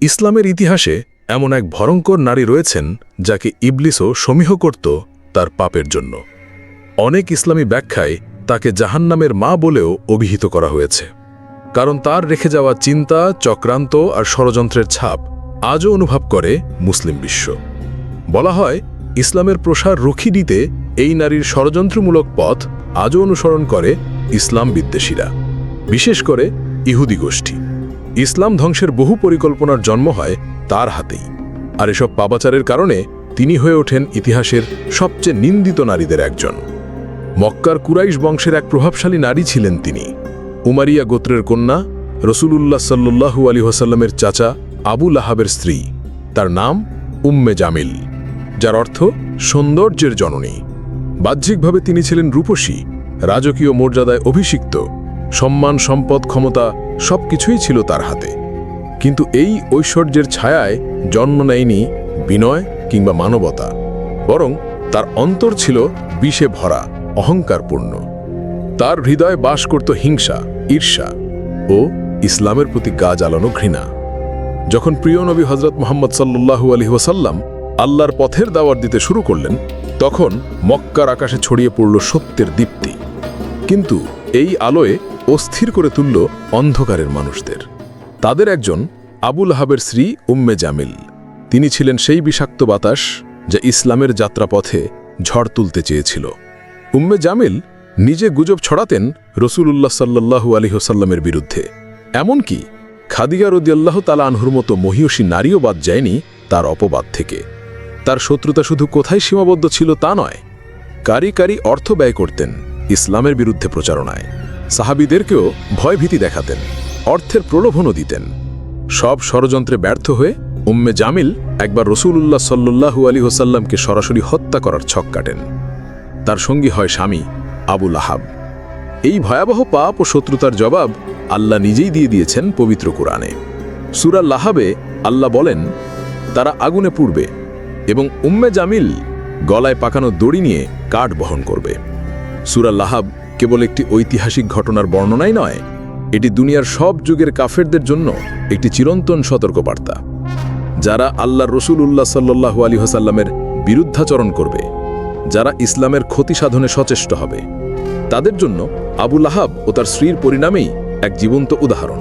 ইসলামের ইতিহাসে এমন এক ভয়ঙ্কর নারী রয়েছেন যাকে ইবলিসও সমীহ করত তার পাপের জন্য। অনেক ইসলামী ব্যাখ্যায় তাকে জাহান্নামের মা বলেও অভিহিত করা হয়েছে। কারণ তার রেখে যাওয়া চিন্তা, চক্রান্ত আর ষড়যন্ত্রের ছাপ আজও অনুভব করে মুসলিম বিশ্ব। বলা হয়, ইসলামের প্রসার রুখি দিতে এই নারীর ষড়যন্ত্রমূলক পথ আজও অনুসরণ করে ইসলাম বিদ্বেষীরা। বিশেষ করে ইহুদি গোষ্ঠী। ইসলাম ধ্বংসের বহু পরিকল্পনার জন্ম হয় তার হাতেই। আর এসব পাবাচারের কারণে তিনি হয়ে ওঠেন ইতিহাসের সবচেয়ে নিন্দিত নারীদের একজন। মক্কার কুরাইশ বংশের এক প্রভাবশালী নারী ছিলেন তিনি। উমারিয়া গোত্রের কন্যা রসুলুল্লাহ সাল্লু আলী হোসাল্লামের চাচা আবু লাহাবের স্ত্রী। তার নাম উম্মে জামিল, যার অর্থ সৌন্দর্যের জননী। বাহ্যিকভাবে তিনি ছিলেন রূপসী, রাজকীয় মর্যাদায় অভিষিক্ত সম্মান, সম্পদ, ক্ষমতা সবকিছুই ছিল তার হাতে। কিন্তু এই ঐশ্বর্যের ছায়ায় জন্ম নেয়নি বিনয় কিংবা মানবতা, বরং তার অন্তর ছিল বিষে ভরা, অহংকারপূর্ণ। তার হৃদয়ে বাস করত হিংসা, ঈর্ষা ও ইসলামের প্রতি গা জ্বালানো ঘৃণা। যখন প্রিয় নবী হজরত মোহাম্মদ সাল্লু আলী ওসাল্লাম আল্লাহর পথের দাওয়ার দিতে শুরু করলেন, তখন মক্কার আকাশে ছড়িয়ে পড়ল সত্যের দীপ্তি। কিন্তু এই আলোয় অস্থির করে তুলল অন্ধকারের মানুষদের। তাদের একজন আবুল হাবের স্ত্রী উম্মে জামিল। তিনি ছিলেন সেই বিষাক্ত বাতাস যা ইসলামের যাত্রাপথে ঝড় তুলতে চেয়েছিল। উম্মে জামিল নিজে গুজব ছড়াতেন রসুলুল্লাহ সাল্লাহু আলিহসাল্লামের বিরুদ্ধে। এমনকি খাদিগা রদিয়াল্লাহ তালা আনহুর মতো মহিয়সী নারীও বাদ যায়নি তার অপবাদ থেকে। তার শত্রুতা শুধু কোথায় সীমাবদ্ধ ছিল তা নয়, কারি কারি অর্থ ব্যয় করতেন ইসলামের বিরুদ্ধে প্রচারণায়। সাহাবিদেরকেও ভয়ভীতি দেখাতেন, অর্থের প্রলোভনও দিতেন। সব ষড়যন্ত্রে ব্যর্থ হয়ে উম্মে জামিল একবার রসুলুল্লাহ সাল্লু আলী হোসাল্লামকে সরাসরি হত্যা করার ছক কাটেন। তার সঙ্গী হয় স্বামী আবুল আহাব এই ভয়াবহ পাপ ও শত্রুতার জবাব আল্লাহ নিজেই দিয়ে দিয়েছেন পবিত্র কোরআনে। সুরা লাহাবে আল্লাহ বলেন, তারা আগুনে পুড়বে এবং উম্মে জামিল গলায় পাকানো দড়ি নিয়ে কাঠ বহন করবে। সুরা লাহাব কেবল একটি ঐতিহাসিক ঘটনার বর্ণনাই নয়, এটি দুনিয়ার সব যুগের কাফেরদের জন্য একটি চিরন্তন সতর্কবার্তা, যারা আল্লাহর রসুল উল্লাহ সাল্লু আলী হাসাল্লামের বিরুদ্ধাচরণ করবে, যারা ইসলামের ক্ষতি সাধনে সচেষ্ট হবে। তাদের জন্য আবুল আহাব ও তার স্ত্রীর পরিণামেই এক জীবন্ত উদাহরণ।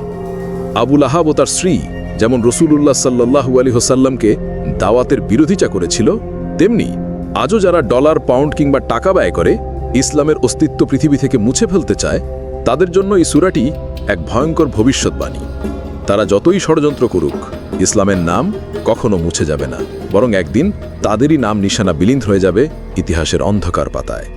আবুল আহাব ও তার স্ত্রী যেমন রসুলুল্লাহ সাল্লাহু আলী হোসাল্লামকে দাওয়াতের বিরোধিতা করেছিল, তেমনি আজও যারা ডলার, পাউন্ড কিংবা টাকা ব্যয় করে ইসলামের অস্তিত্ব পৃথিবী থেকে মুছে ফেলতে চায়, তাদের জন্য এই সুরাটি এক ভয়ঙ্কর ভবিষ্যৎবাণী। তারা যতই ষড়যন্ত্র করুক, ইসলামের নাম কখনো মুছে যাবে না, বরং একদিন তাদেরই নাম নিশানা বিলীন হয়ে যাবে ইতিহাসের অন্ধকার পাতায়।